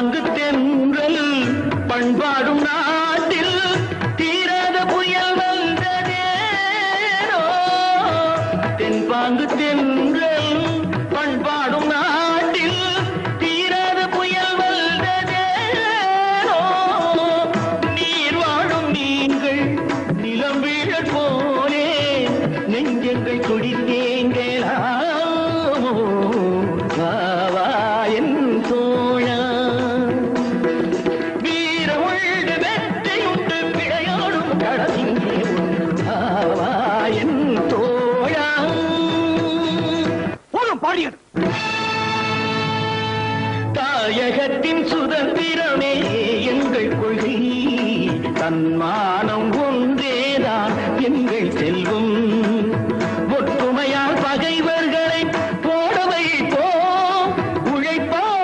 தென்பாங்கு தென்றல் பண்பாடும் நாட்டில் தீராத புயல் வந்ததேரோ தென்பாங்கு தென்றல் பண்பாடும் நாட்டில் தீராத புயல் வந்ததேரோ நீர்? வாழும் நீங்கள் நிலம் வீழ போலே நெஞ்சங்கள் குடித்தேங்கலாமோ வா என் தோ பிழையோடும் கடசிங்கே தோழா போதும் பாடியது தாயகத்தின் சுதந்திரமே எங்கள் கொள்கை. தன்மானம் ஒன்றேதான் எங்கள் செல்வம்.